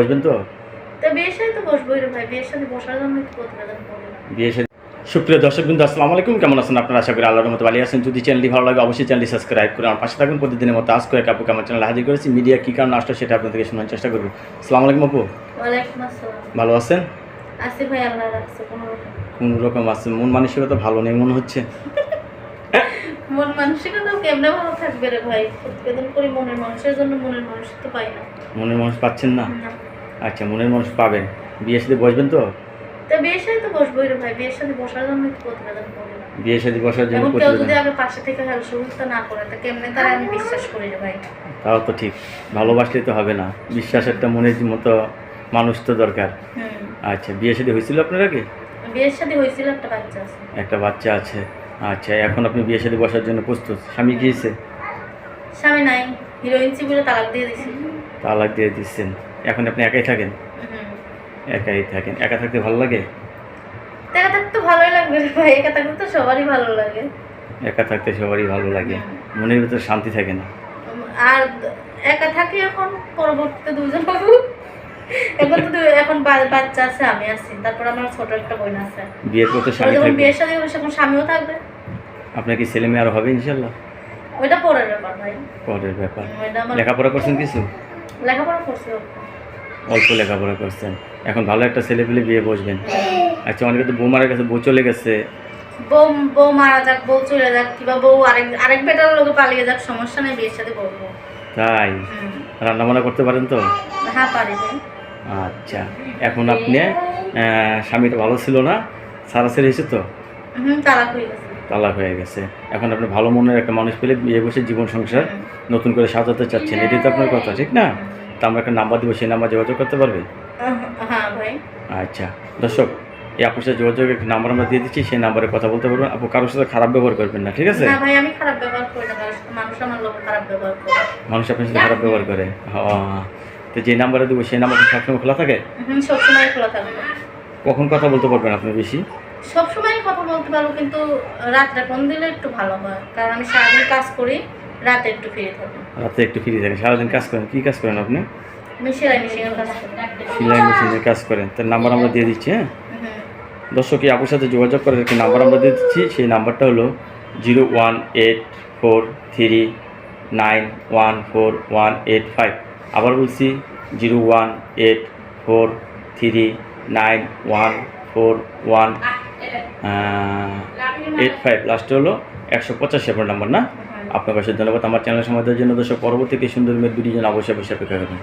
বসবেন তো? তা বিয়ের সাথে তো বসবোই রে ভাই বিয়ের সাথে বসার জন্য তো প্রতিবেদন করব বিয়ে সাথে সুপ্রিয় দর্শক বিন্দু আসসালামু আলাইকুম। কেমন আছেন আপনারা? আশা করি আল্লাহর মতো ভালো আছেন। যদি চ্যানেলটি ভালো লাগে অবশ্যই চ্যানেলটি সাবস্ক্রাইব করে আমার পাশে থাকুন। প্রতিদিনের মতো আজ করে কাপুকে আমার চ্যানেল হাজির করেছি। মিডিয়া কী কারণ আসলো সেটা আপনাদেরকে শোনার চেষ্টা করব। আসসালামু আলাইকুম আপু। ওয়ালাইকুম আসসালাম। ভালো আছেন? আসি ভাই আল্লাহ রাখছে কোনো রকম কোন রকম আছেন মন মানসিকতা ভালো নেই মনে হচ্ছে। মন মানসিকতাও কেমনে ভালো থাকবে রে ভাই? প্রতিবেদন করি মনের মানুষের জন্য মনের মানুষ তো পাই না। মনের মানুষ পাচ্ছেন না। আচ্ছা মনের মানুষ পাবেন। বিয়ের সাথে বসবেন তো? তা বিয়ের সাথে তো বসবোই রে ভাই বিয়ের সাথে বসার জন্য তো প্রতিবেদন করব। বিয়ের সাথে বসার জন্য কেউ যদি প্রতিবেদন পাশে থেকে হেল্প সুবিধা না করে তা কেমনে তারা আমি বিশ্বাস করি রে ভাই? তাও তো ঠিক ভালোবাসলে তো হবে না। বিশ্বাস একটা মনের মতো মানুষ তো দরকার। আচ্ছা বিয়ে সাথে হয়েছিল আপনার আগে? বিয়ের সাথে হয়েছিল একটা বাচ্চা আছে। একটা বাচ্চা আছে। আচ্ছা এখন আপনি বিয়ে সাথে বসার জন্য প্রস্তুত? স্বামী গিয়েছে স্বামী নাই হিরোইন তালাক দিয়ে তালাক দিয়ে দিচ্ছেন। এখন আপনি একাই থাকেন? একাই থাকেন। একা থাকতে ভালো লাগে? একা থাকতে তো ভালোই লাগবে ভাই। একা থাকতে তো সবারই ভালো লাগে। একা থাকতে সবারই ভালো লাগে। মনের ভিতরে শান্তি থাকে না। আর একা থাকি এখন পরবর্তীতে দুজন হব এখন তো এখন বাচ্চা আছে আমি আছি। তারপর আমার ছোট একটা বোন আছে। বিয়ের পর তো স্বামী থাকবে। বিয়ের সাথে তখন স্বামীও থাকবে। আপনার কি ছেলে মেয়ে আর হবে ইনশাল্লাহ? ওইটা পরের ব্যাপার ভাই। পরের ব্যাপার। লেখাপড়া করছেন কিছু? লেখাপড়া করছি? অল্প লেখাপড়া করছেন। এখন ভালো একটা ছেলে পেলে বিয়ে বসবেন। আচ্ছা অনেকে তো বউ চলে গেছে। বউ বউ মারা যাক বউ চলে যাক কিংবা বউ আরেক আরেক বেটার লোকে পালিয়ে যাক সমস্যা নেই বিয়ের সাথে করব। তাই? রান্না বান্না করতে পারেন তো? হ্যাঁ পারি আচ্ছা এখন আপনি স্বামীটা ভালো ছিল না? সারাসারি হয়েছে তো? হুম তালাক হয়ে গেছে তালাক হয়ে গেছে। এখন আপনি ভালো মনের একটা মানুষ পেলে বিয়ে বসে জীবন সংসার নতুন করে সাজাতে চাচ্ছেন এটাই তো আপনার কথা ঠিক না? তা আমরা একটা নাম্বার দেবো সেই নাম্বার যোগাযোগ করতে পারবে? হ্যাঁ আচ্ছা। দর্শক এই আপুর সাথে যোগাযোগের একটা নাম্বার আমরা দিয়ে দিচ্ছি সেই নাম্বারে কথা বলতে পারবেন। আপু কারোর সাথে খারাপ ব্যবহার করবেন না ঠিক আছে। মানুষ আপনার সাথে খারাপ ব্যবহার করে? হ্যাঁ তো যে নাম্বারে দেবো সেই নাম্বারটা সবসময় খোলা থাকে। কখন কথা বলতে পারবেন আপনি বেশি? সবসময় কথা বলতে পারব কিন্তু রাত্রে ফোন দিলে একটু ভালো হয় কারণ আমি সারাদিন কাজ করি রাতে একটু ফ্রি থাকি। রাতে একটু ফ্রি থাকেন। সারাদিন কাজ করেন? কী কাজ করেন আপনি? আমি সেলাই মেশিনের কাজ করি। সেলাই মেশিনের কাজ করেন। তার নাম্বার আমরা দিয়ে দিচ্ছি হ্যাঁ। দর্শক এই আপুর সাথে যোগাযোগ করার একটি নাম্বার আমরা দিয়ে দিচ্ছি? সেই নাম্বারটা হলো zero one eight four three nine one four one eight five. আবার বলছি zero one eight four three nine one four one eight five লাস্টে হলো একশো পঁচাশি আপনার নাম্বার না? আপনার কাছে ধন্যবাদ। আমার চ্যানেল সময় জন্য দর্শক, পরবর্তী কি সুন্দর মেয়ের ভিডিও যেন অবশ্যই অবশ্যই অপেক্ষা করবেন।